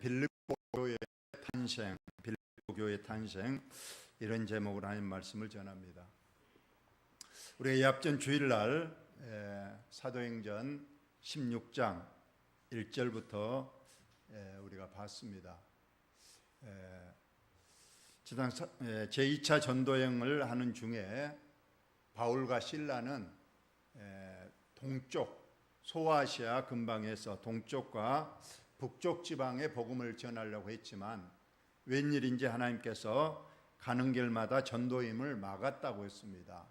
빌립보 교회의 탄생, 빌립보 교회의 탄생 이런 제목으로 하나님 말씀을 전합니다. 우리가 이 앞전 주일날 에, 사도행전 16장 1절부터 에, 우리가 봤습니다. 에, 지난 사- 에, 제2차 전도행을 하는 중에 바울과 신라는 에, 동쪽 소아시아 근방에서 동쪽과 북쪽 지방에 복음을 전하려고 했지만 웬일인지 하나님께서 가는 길마다 전도임을 막았다고 했습니다.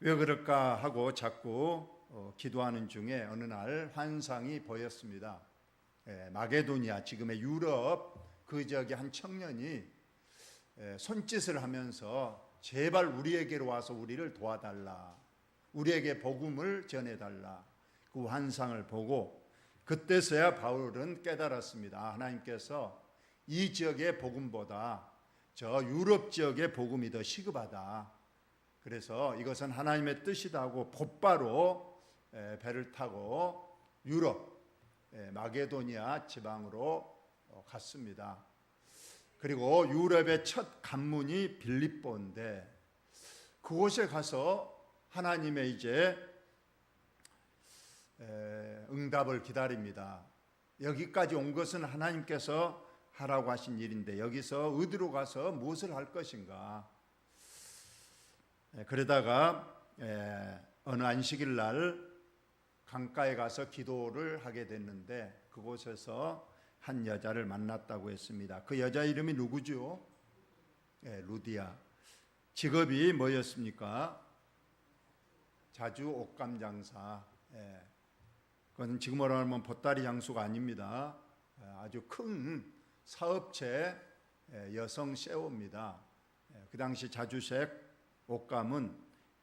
왜 그럴까 하고 자꾸 어, 기도하는 중에 어느 날 환상이 보였습니다. 예, 마게도니아 지금의 유럽 그 지역의 한 청년이 예, 손짓을 하면서 제발 우리에게로 와서 우리를 도와달라. 우리에게 복음을 전해달라. 그 환상을 보고 그때서야 바울은 깨달았습니다. 하나님께서 이 지역의 복음보다 저 유럽 지역의 복음이 더 시급하다. 그래서 이것은 하나님의 뜻이다 하고 곧바로 에, 배를 타고 유럽 에, 마게도니아 지방으로 어, 갔습니다. 그리고 유럽의 첫 관문이 빌립보인데 그곳에 가서 하나님의 이제 에, 응답을 기다립니다. 여기까지 온 것은 하나님께서 하라고 하신 일인데 여기서 어디로 가서 무엇을 할 것인가? 에, 그러다가 에, 어느 안식일 날 강가에 가서 기도를 하게 됐는데 그곳에서 한 여자를 만났다고 했습니다. 그 여자 이름이 누구죠? 예, 루디아. 직업이 뭐였습니까? 자주 옷감 장사. 예. 그건 지금으로 하면 보따리 장수가 아닙니다. 예, 아주 큰 사업체 예, 여성 세오입니다. 예, 그 당시 자주색 옷감은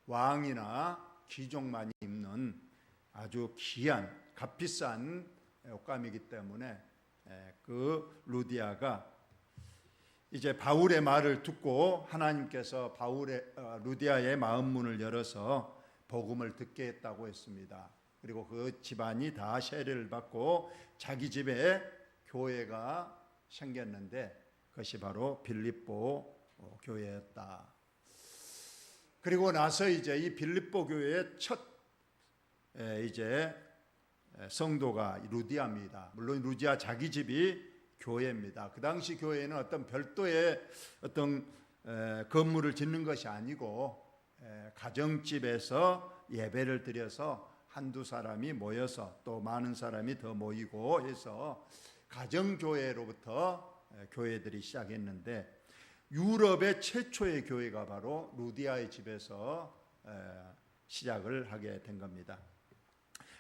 왕이나 귀족만이 입는 아주 귀한 값비싼 옷감이기 때문에 예, 그 루디아가 이제 바울의 말을 듣고 하나님께서 바울의 어, 루디아의 마음 문을 열어서 복음을 듣게 했다고 했습니다. 그리고 그 집안이 다 세례를 받고 자기 집에 교회가 생겼는데 그것이 바로 빌립보 어, 교회였다. 그리고 나서 이제 이 빌립보 교회의 첫 에, 이제 에, 성도가 루디아입니다. 물론 루디아 자기 집이 교회입니다. 그 당시 교회는 어떤 별도의 어떤 에, 건물을 짓는 것이 아니고 에, 가정집에서 예배를 드려서 한두 사람이 모여서 또 많은 사람이 더 모이고 해서 가정교회로부터 에, 교회들이 시작했는데 유럽의 최초의 교회가 바로 루디아의 집에서 에, 시작을 하게 된 겁니다.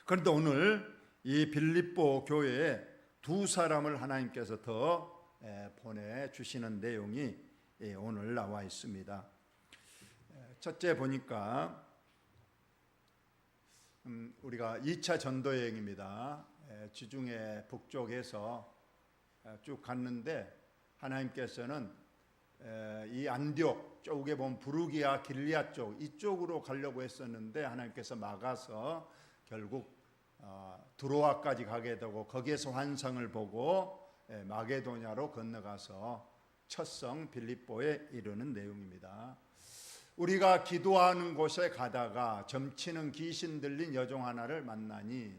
그런데 오늘 이 빌립보 교회에 두 사람을 하나님께서 더 에, 보내주시는 내용이 예, 오늘 나와 있습니다. 에, 첫째 보니까 음, 우리가 2차 전도 여행입니다. 에, 지중해 북쪽에서 에, 쭉 갔는데 하나님께서는 에, 이 안디옥 쪽에 보면 부르기아 길리아 쪽 이쪽으로 가려고 했었는데 하나님께서 막아서 결국 어, 드로아까지 가게 되고 거기에서 환상을 보고 에, 마게도냐로 건너가서 첫성 빌립보에 이르는 내용입니다. 우리가 기도하는 곳에 가다가 점치는 귀신 들린 여종 하나를 만나니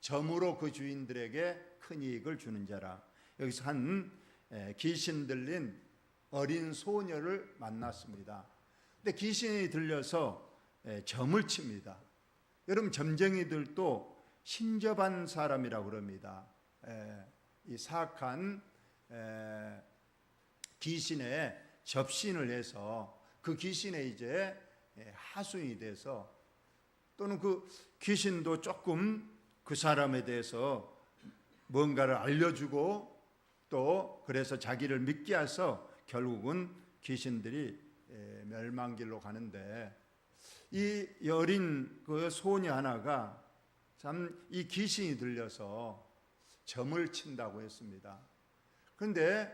점으로 그 주인들에게 큰 이익을 주는 자라. 여기서 한 에, 귀신 들린 어린 소녀를 만났습니다. 근데 귀신이 들려서 에, 점을 칩니다. 여러분 점쟁이들도 신접한 사람이라고 그럽니다. 에, 이 사악한 에, 귀신에 접신을 해서 그 귀신에 이제 예, 하수인이 돼서 또는 그 귀신도 조금 그 사람에 대해서 뭔가를 알려주고 또 그래서 자기를 믿게 해서 결국은 귀신들이 예, 멸망길로 가는데 이 어린 그 소녀 하나가 참 이 귀신이 들려서 점을 친다고 했습니다. 그런데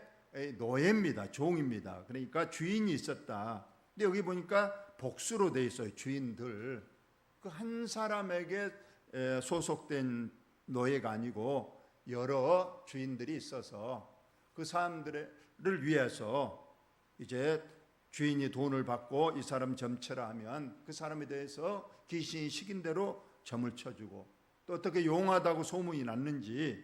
노예입니다. 종입니다. 그러니까 주인이 있었다. 근데 여기 보니까 복수로 돼 있어요. 주인들. 그 한 사람에게 에, 소속된 노예가 아니고 여러 주인들이 있어서 그 사람들을 위해서 이제 주인이 돈을 받고 이 사람 점쳐라 하면 그 사람에 대해서 귀신이 시킨 대로 점을 쳐주고 또 어떻게 용하다고 소문이 났는지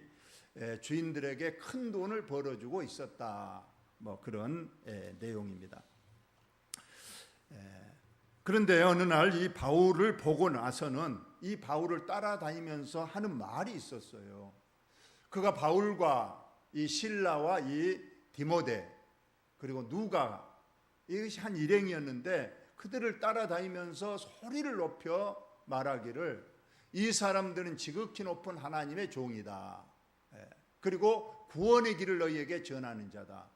에, 주인들에게 큰 돈을 벌어주고 있었다. 뭐 그런 에, 내용입니다. 에, 그런데 어느 날 이 바울을 보고 나서는 이 바울을 따라다니면서 하는 말이 있었어요. 그가 바울과 이 신라와 이 디모데 그리고 누가 이것이 한 일행이었는데 그들을 따라다니면서 소리를 높여 말하기를 이 사람들은 지극히 높은 하나님의 종이다. 예. 그리고 구원의 길을 너희에게 전하는 자다.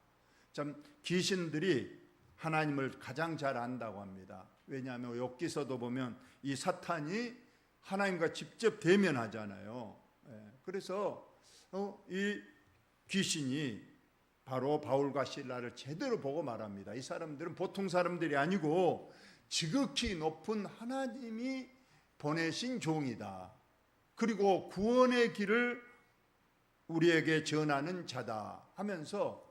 참 귀신들이 하나님을 가장 잘 안다고 합니다. 왜냐하면 욥기서도 보면 이 사탄이 하나님과 직접 대면하잖아요. 예. 그래서 어, 이 귀신이 바로 바울과 신라를 제대로 보고 말합니다. 이 사람들은 보통 사람들이 아니고 지극히 높은 하나님이 보내신 종이다. 그리고 구원의 길을 우리에게 전하는 자다 하면서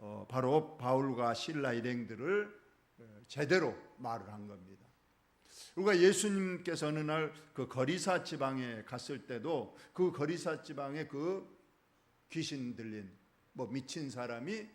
어, 어, 바로 바울과 신라 일행들을 어, 제대로 말을 한 겁니다. 우리가 예수님께서 어느 날 그 거리사 지방에 갔을 때도 그 거리사 지방에 그 귀신 들린 뭐 미친 사람이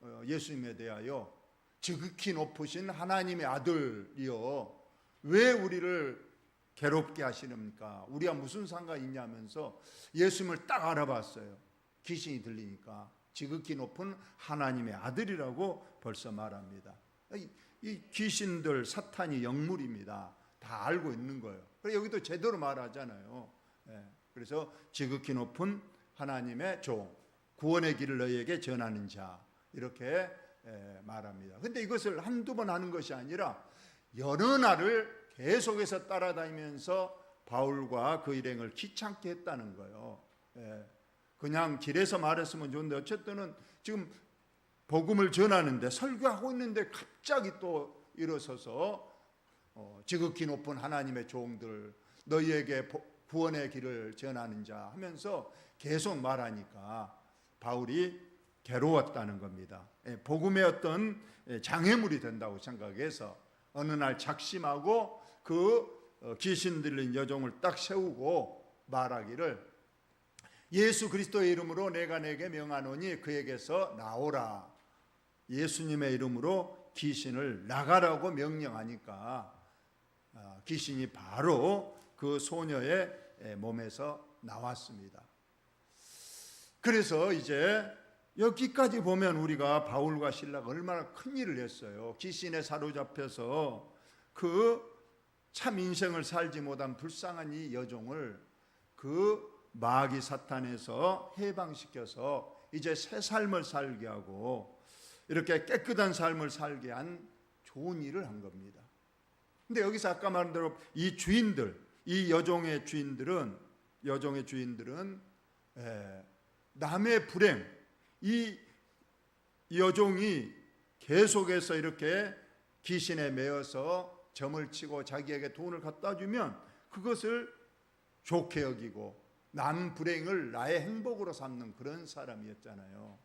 어, 예수님에 대하여 지극히 높으신 하나님의 아들이여 왜 우리를 괴롭게 하시는가? 우리가 무슨 상관이 있냐면서 예수님을 딱 알아봤어요. 귀신이 들리니까 지극히 높은 하나님의 아들이라고 벌써 말합니다. 이, 이 귀신들 사탄이 영물입니다. 다 알고 있는 거예요. 그래서 여기도 제대로 말하잖아요. 예, 그래서 지극히 높은 하나님의 종, 구원의 길을 너희에게 전하는 자 이렇게 예, 말합니다. 근데 이것을 한두 번 하는 것이 아니라 여러 날을 계속해서 따라다니면서 바울과 그 일행을 귀찮게 했다는 거예요. 예, 그냥 길에서 말했으면 좋은데 어쨌든은 지금 복음을 전하는데 설교하고 있는데 갑자기 또 일어서서 어, 지극히 높은 하나님의 종들 너희에게 구원의 길을 전하는 자 하면서 계속 말하니까 바울이 괴로웠다는 겁니다. 예, 복음의 어떤 장애물이 된다고 생각해서 어느 날 작심하고 그 어, 귀신 들린 여종을 딱 세우고 말하기를 예수 그리스도의 이름으로 내가 내게 명하노니 그에게서 나오라. 예수님의 이름으로 귀신을 나가라고 명령하니까 아, 귀신이 바로 그 소녀의 몸에서 나왔습니다. 그래서 이제 여기까지 보면 우리가 바울과 신라가 얼마나 큰 일을 했어요. 귀신에 사로잡혀서 그 참 인생을 살지 못한 불쌍한 이 여종을 그 마귀 사탄에서 해방시켜서 이제 새 삶을 살게 하고 이렇게 깨끗한 삶을 살게 한 좋은 일을 한 겁니다. 근데 여기서 아까 말한 대로 이 주인들, 이 여종의 주인들은 여종의 주인들은 에, 남의 불행, 이 여종이 계속해서 이렇게 귀신에 매어서 점을 치고 자기에게 돈을 갖다 주면 그것을 좋게 여기고 남 불행을 나의 행복으로 삼는 그런 사람이었잖아요.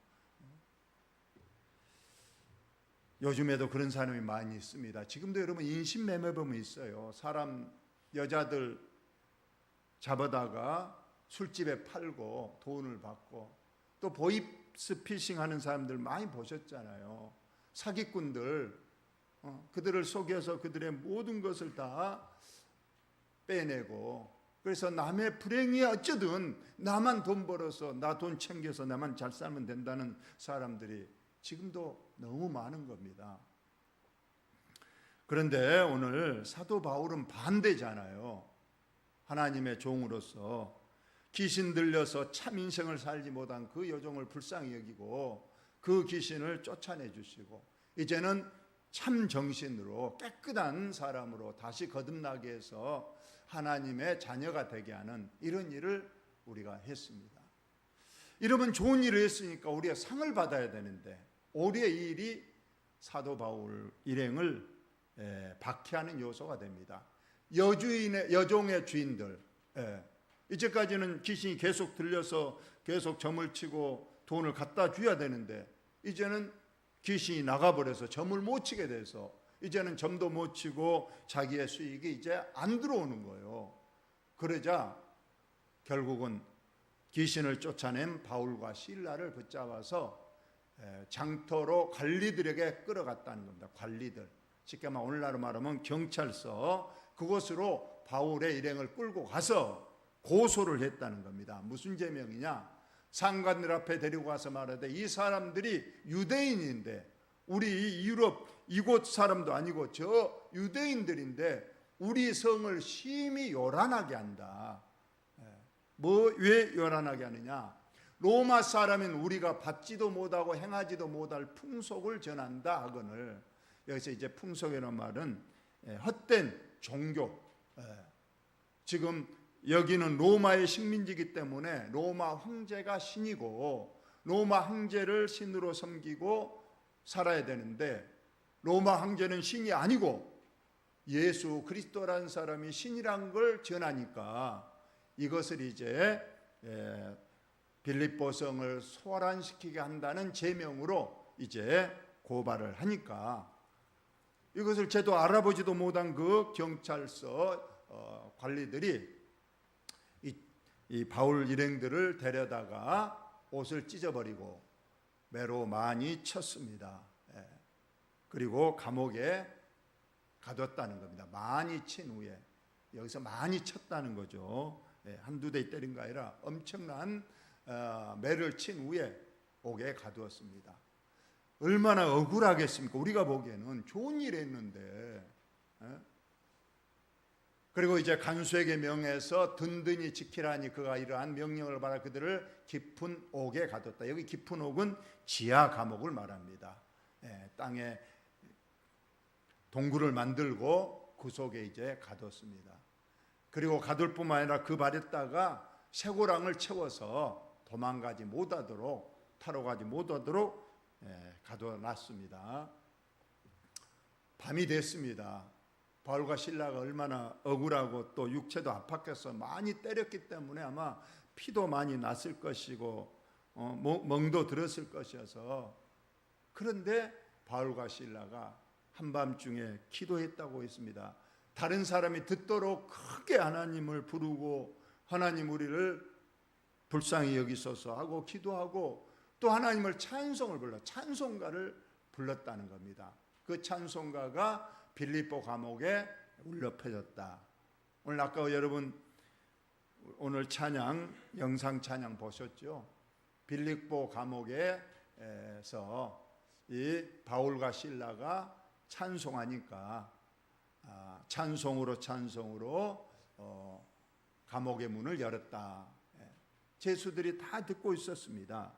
요즘에도 그런 사람이 많이 있습니다. 지금도 여러분 인신매매 범이 있어요. 사람 여자들 잡아다가 술집에 팔고 돈을 받고 또 보이스 피싱 하는 사람들 많이 보셨잖아요. 사기꾼들 어, 그들을 속여서 그들의 모든 것을 다 빼내고 그래서 남의 불행이 어쩌든 나만 돈 벌어서 나 돈 챙겨서 나만 잘 살면 된다는 사람들이 지금도 너무 많은 겁니다. 그런데 오늘 사도 바울은 반대잖아요. 하나님의 종으로서 귀신 들려서 참 인생을 살지 못한 그 여종을 불쌍히 여기고 그 귀신을 쫓아내 주시고 이제는 참 정신으로 깨끗한 사람으로 다시 거듭나게 해서 하나님의 자녀가 되게 하는 이런 일을 우리가 했습니다. 이러면 좋은 일을 했으니까 우리가 상을 받아야 되는데 이 일이 사도 바울 일행을 박해하는 요소가 됩니다. 여주인의 여종의 주인들 예, 이제까지는 귀신이 계속 들려서 계속 점을 치고 돈을 갖다 줘야 되는데 이제는 귀신이 나가버려서 점을 못 치게 돼서 이제는 점도 못 치고 자기의 수익이 이제 안 들어오는 거예요. 그러자 결국은 귀신을 쫓아낸 바울과 신라를 붙잡아서 에, 장터로 관리들에게 끌어갔다는 겁니다. 관리들. 쉽게 말 오늘날로 말하면 경찰서 그곳으로 바울의 일행을 끌고 가서 고소를 했다는 겁니다. 무슨 제명이냐? 상관들 앞에 데리고 가서 말하되 이 사람들이 유대인인데 우리 유럽 이곳 사람도 아니고 저 유대인들인데 우리 성을 심히 요란하게 한다. 뭐 왜 요란하게 하느냐? 로마 사람인 우리가 받지도 못하고 행하지도 못할 풍속을 전한다 하거늘 여기서 이제 풍속이라는 말은 예, 헛된 종교. 예. 지금 여기는 로마의 식민지이기 때문에 로마 황제가 신이고 로마 황제를 신으로 섬기고 살아야 되는데 로마 황제는 신이 아니고 예수 그리스도라는 사람이 신이란 걸 전하니까 이것을 이제 예, 빌립보성을 소란시키게 한다는 제명으로 이제 고발을 하니까 이것을 제도 알아보지도 못한 그 경찰서 어, 관리들이 이, 이 바울 일행들을 데려다가 옷을 찢어버리고 매로 많이 쳤습니다. 예. 그리고 감옥에 가뒀다는 겁니다. 많이 친 후에 여기서 많이 쳤다는 거죠. 예, 한두 대 때린 거 아니라 엄청난 어, 매를 친 후에 옥에 가두었습니다. 얼마나 억울하겠습니까? 우리가 보기에는 좋은 일 했는데. 예? 그리고 이제 간수에게 명해서 든든히 지키라니 그가 이러한 명령을 받아 그들을 깊은 옥에 가뒀다. 여기 깊은 옥은 지하 감옥을 말합니다. 예, 땅에 동굴을 만들고 그 속에 이제 가뒀습니다. 그리고 가둘 뿐만 아니라 그 발에다가 쇠고랑을 채워서 도망가지 못하도록 타러 가지 못하도록 예, 가둬놨습니다. 밤이 됐습니다. 바울과 신라가 얼마나 억울하고 또 육체도 아팠겠어 많이 때렸기 때문에 아마 피도 많이 났을 것이고 어, 멍- 멍도 들었을 것이어서 그런데 바울과 신라가 한밤중에 기도했다고 했습니다. 다른 사람이 듣도록 크게 하나님을 부르고 하나님 우리를 불쌍히 여기소서 하고 기도하고 또 하나님을 찬송을 불러 찬송가를 불렀다는 겁니다. 그 찬송가가 빌립보 감옥에 울려 퍼졌다. 오늘 아까 여러분 오늘 찬양 영상 찬양 보셨죠? 빌립보 감옥에서 이 바울과 신라가 찬송하니까 아, 찬송으로 찬송으로 어, 감옥의 문을 열었다. 예. 제수들이 다 듣고 있었습니다.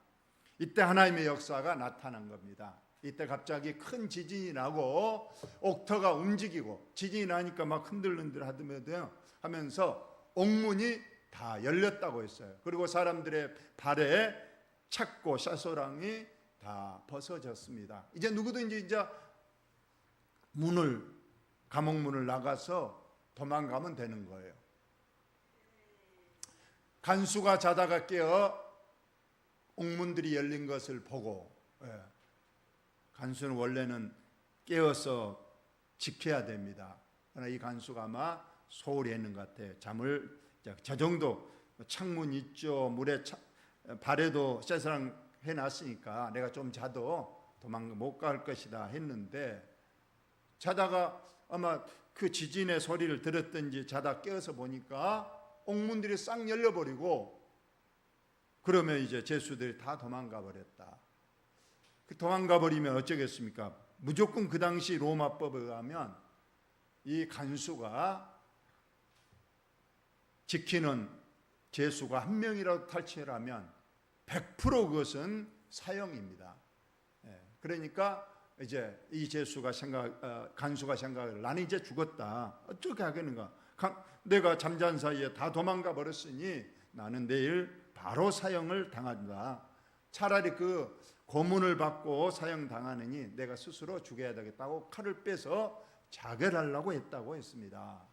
이때 하나님의 역사가 나타난 겁니다. 이때 갑자기 큰 지진이 나고 옥터가 움직이고 지진이 나니까 막 흔들흔들 하면서 옥문이 다 열렸다고 했어요. 그리고 사람들의 발에 착고 샤소랑이 다 벗어졌습니다. 이제 누구든지 이제 문을 감옥 문을 나가서 도망가면 되는 거예요. 간수가 자다가 깨어 옥문들이 열린 것을 보고 예. 간수는 원래는 깨어서 지켜야 됩니다. 그러나 이 간수가 아마 소홀히 했는 것 같아요. 잠을 저 정도 창문 있죠. 물에 차, 발에도 쇠사랑 해놨으니까 내가 좀 자도 도망 못 갈 것이다 했는데 자다가 아마 그 지진의 소리를 들었든지 자다 깨어서 보니까 옥문들이 싹 열려버리고 그러면 이제 제수들이 다 도망가 버렸다. 그 도망가 버리면 어쩌겠습니까? 무조건 그 당시 로마법에 의하면 이 간수가 지키는 제수가 한 명이라도 탈취하면 100% 그것은 사형입니다. 예, 그러니까 이제 이 제수가 생각, 어, 간수가 생각을 나는 이제 죽었다. 어떻게 하겠는가? 가- 내가 잠잔 사이에 다 도망가 버렸으니 나는 내일 바로 사형을 당한다. 차라리 그 고문을 받고 사형 당하느니 내가 스스로 죽여야 되겠다고 칼을 빼서 자결하려고 했다고 했습니다.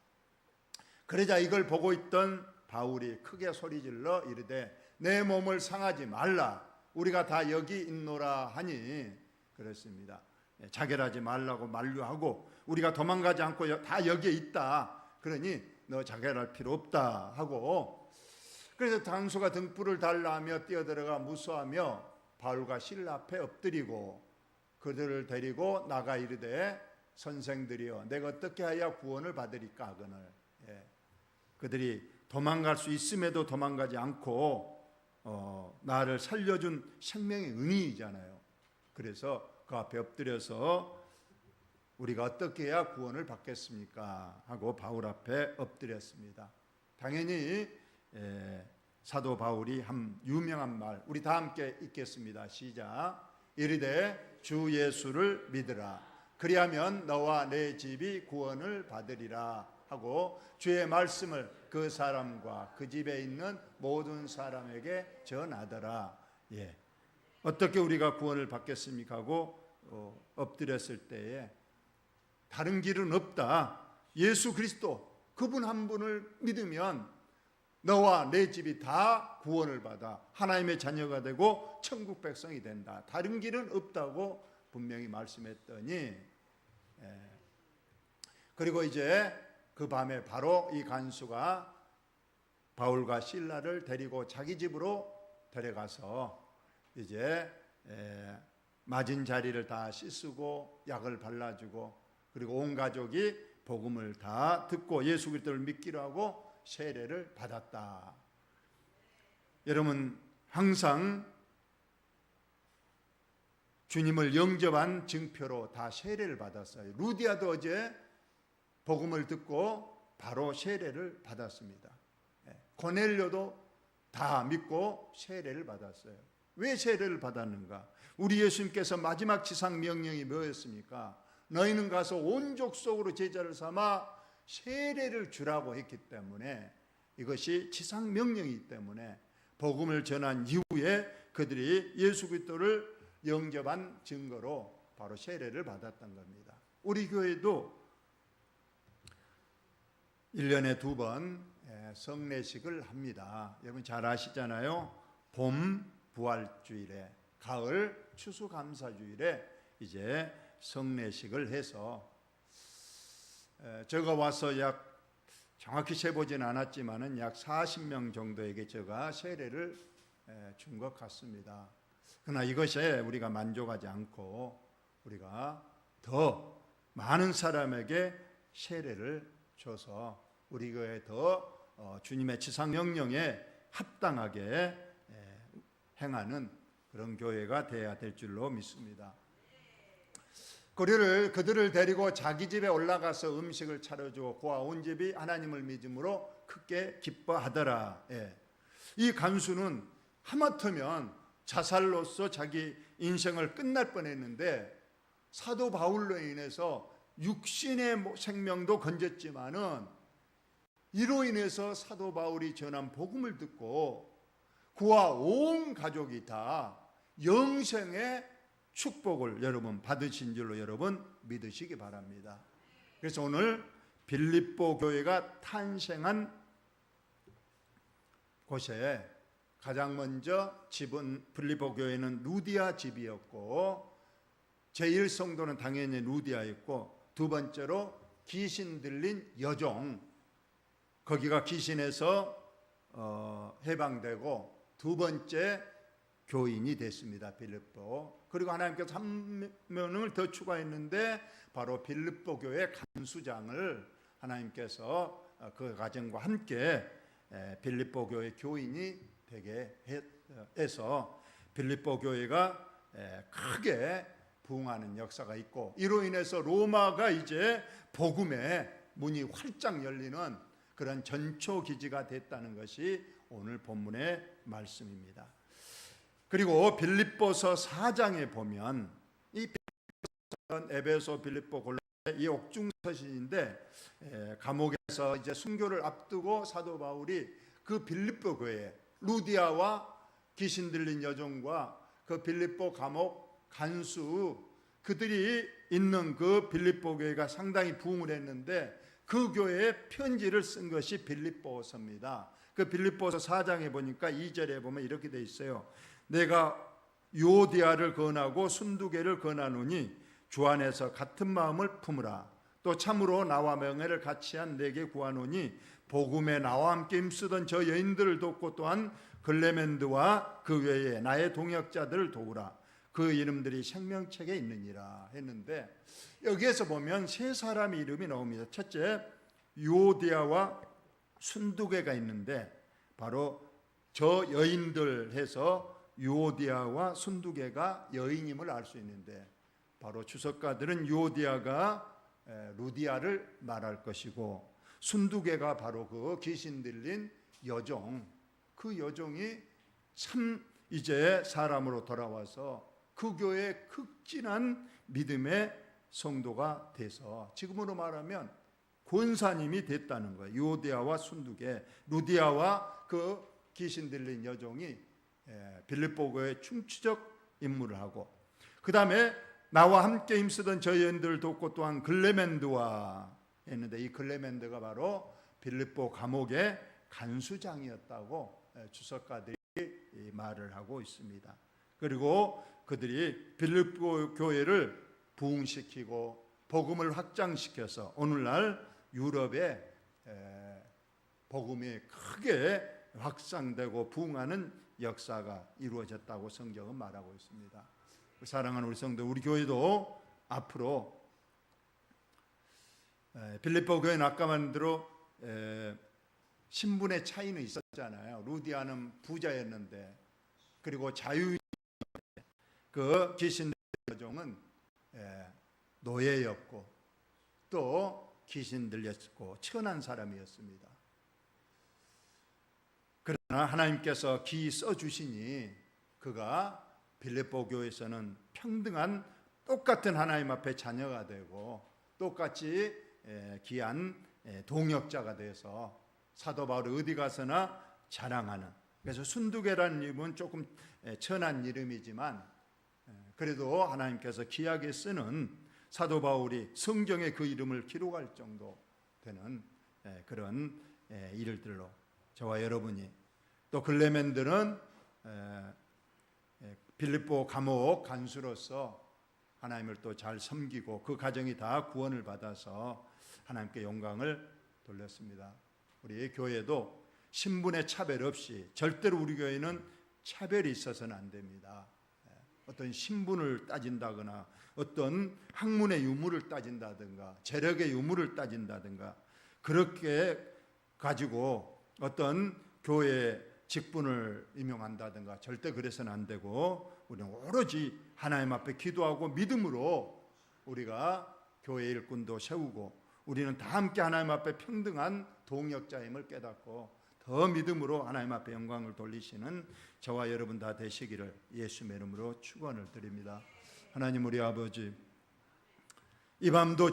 그러자 이걸 보고 있던 바울이 크게 소리질러 이르되 내 몸을 상하지 말라 우리가 다 여기 있노라 하니 그렇습니다. 예, 자결하지 말라고 만류하고 우리가 도망가지 않고 여- 다 여기에 있다. 그러니 너 자결할 필요 없다 하고 그래서 장수가 등불을 달라하며 뛰어들어가 무수하며 바울과 신라 앞에 엎드리고 그들을 데리고 나가 이르되 선생들이여 내가 어떻게 하여 구원을 받으리까 하거늘 예. 그들이 도망갈 수 있음에도 도망가지 않고 어, 나를 살려준 생명의 은인이잖아요. 그래서 그 앞에 엎드려서 우리가 어떻게 해야 구원을 받겠습니까? 하고 바울 앞에 엎드렸습니다. 당연히 에, 사도 바울이 한 유명한 말 우리 다 함께 읽겠습니다. 시작. 이르되 주 예수를 믿으라. 그리하면 너와 내 집이 구원을 받으리라 하고 주의 말씀을 그 사람과 그 집에 있는 모든 사람에게 전하더라. 예. 어떻게 우리가 구원을 받겠습니까? 하고 어, 엎드렸을 때에 다른 길은 없다. 예수 그리스도 그분 한 분을 믿으면 너와 내 집이 다 구원을 받아 하나님의 자녀가 되고 천국 백성이 된다. 다른 길은 없다고 분명히 말씀했더니 예. 그리고 이제 그 밤에 바로 이 간수가 바울과 신라를 데리고 자기 집으로 데려가서 이제 에, 맞은 자리를 다 씻고 약을 발라주고 그리고 온 가족이 복음을 다 듣고 예수 그리스도를 믿기로 하고 세례를 받았다. 여러분 항상 주님을 영접한 증표로 다 세례를 받았어요. 루디아도 어제 복음을 듣고 바로 세례를 받았습니다. 예, 고넬료도 다 믿고 세례를 받았어요. 왜 세례를 받았는가? 우리 예수님께서 마지막 지상 명령이 뭐였습니까? 너희는 가서 온 족속으로 제자를 삼아 세례를 주라고 했기 때문에 이것이 지상 명령이기 때문에 복음을 전한 이후에 그들이 예수 그리스도를 영접한 증거로 바로 세례를 받았던 겁니다. 우리 교회도 1년에 두번 예, 성례식을 합니다. 여러분 잘 아시잖아요. 봄 부활주일에 가을 추수감사주일에 이제 성례식을 해서 에, 제가 와서 약 정확히 세보진 않았지만은 약 40명 정도에게 제가 세례를 준 것 같습니다. 그러나 이것에 우리가 만족하지 않고 우리가 더 많은 사람에게 세례를 줘서 우리 교회 더 어, 주님의 지상 명령에 합당하게 에, 행하는 그런 교회가 되어야 될 줄로 믿습니다. 그들을 그들을 데리고 자기 집에 올라가서 음식을 차려주고 그와 온 집이 하나님을 믿음으로 크게 기뻐하더라. 예. 이 간수는 하마터면 자살로서 자기 인생을 끝날 뻔했는데 사도 바울로 인해서 육신의 뭐 생명도 건졌지만은 이로 인해서 사도 바울이 전한 복음을 듣고 그와 온 가족이 다 영생의 축복을 여러분 받으신 줄로 여러분 믿으시기 바랍니다. 그래서 오늘 빌립보 교회가 탄생한 곳에 가장 먼저 집은 빌립보 교회는 루디아 집이었고 제1 성도는 당연히 루디아였고 두 번째로 귀신 들린 여종 거기가 귀신에서 어, 해방되고 두 번째 교인이 됐습니다. 빌립보. 그리고 하나님께서 한 명을 더 추가했는데 바로 빌립보 교회 간수장을 하나님께서 어, 그 가정과 함께 에, 빌립보 교회 교인이 되게 해- 어, 해서 빌립보 교회가 에, 크게 부흥하는 역사가 있고 이로 인해서 로마가 이제 복음의 문이 활짝 열리는 그런 전초 기지가 됐다는 것이 오늘 본문의 말씀입니다. 그리고 빌립보서 4장에 보면 이 에베소 빌립보 골로새 이 옥중 서신인데 에, 감옥에서 이제 순교를 앞두고 사도 바울이 그 빌립보 교회 루디아와 귀신 들린 여종과 그 빌립보 감옥 간수 그들이 있는 그 빌립보 교회가 상당히 부흥을 했는데 그 교회에 편지를 쓴 것이 빌립보서입니다. 그 빌립보서 4장에 보니까 2절에 보면 이렇게 돼 있어요. 내가 요디아를 권하고 순두개를 권하노니 주 안에서 같은 마음을 품으라. 또 참으로 나와 명예를 같이 한 내게 구하노니 복음에 나와 함께 힘쓰던 저 여인들을 돕고 또한 글레멘드와 그 외에 나의 동역자들을 도우라. 그 이름들이 생명책에 있느니라 했는데 여기에서 보면 세 사람의 이름이 나옵니다. 첫째 요디아와 순두개가 있는데 바로 저 여인들 해서 요디아와 순두개가 여인임을 알 수 있는데 바로 주석가들은 요디아가 에, 루디아를 말할 것이고 순두개가 바로 그 귀신 들린 여종 그 여종이 참 이제 사람으로 돌아와서 그 교회의 극진한 믿음의 성도가 돼서 지금으로 말하면 권사님이 됐다는 거예요. 요디아와 순두개, 루디아와 그 귀신 들린 여종이 예, 빌립보교의 충치적 임무를 하고 그 다음에 나와 함께 힘쓰던 저 여인들을 돕고 또한 글레멘드와 했는데 이 글레멘드가 바로 빌립보 감옥의 간수장이었다고 예, 주석가들이 이 말을 하고 있습니다. 그리고 그들이 빌립보 교회를 부흥시키고 복음을 확장시켜서 오늘날 유럽에 에, 복음이 크게 확산되고 부흥하는 역사가 이루어졌다고 성경은 말하고 있습니다. 사랑하는 우리 성도, 우리 교회도 앞으로 에, 빌립보 교회는 아까만 들어 에, 신분의 차이는 있었잖아요. 루디아는 부자였는데 그리고 자유 그 귀신 여종은 예, 노예였고 또 귀신 들렸고 천한 사람이었습니다. 그러나 하나님께서 기 써주시니 그가 빌립보 교회에서는 평등한 똑같은 하나님 앞에 자녀가 되고 똑같이 예, 귀한 예, 동역자가 돼서 사도 바울이 어디 가서나 자랑하는 그래서 순두개라는 이름은 조금 예, 천한 이름이지만 예, 그래도 하나님께서 귀하게 쓰는 사도 바울이 성경에 그 이름을 기록할 정도 되는 예, 그런 예, 일들로 저와 여러분이 또 글레멘들은 빌립보 감옥 간수로서 하나님을 또 잘 섬기고 그 가정이 다 구원을 받아서 하나님께 영광을 돌렸습니다. 우리 교회도 신분의 차별 없이 절대로 우리 교회는 차별이 있어서는 안 됩니다. 어떤 신분을 따진다거나 어떤 학문의 유무를 따진다든가 재력의 유무를 따진다든가 그렇게 가지고 어떤 교회 직분을 임용한다든가 절대 그래서는 안 되고 우리는 오로지 하나님 앞에 기도하고 믿음으로 우리가 교회 일꾼도 세우고 우리는 다 함께 하나님 앞에 평등한 동역자임을 깨닫고 더 믿음으로 하나님 앞에 영광을 돌리시는 저와 여러분 다 되시기를 예수의 이름으로 축원을 드립니다. 하나님 우리 아버지 이 밤도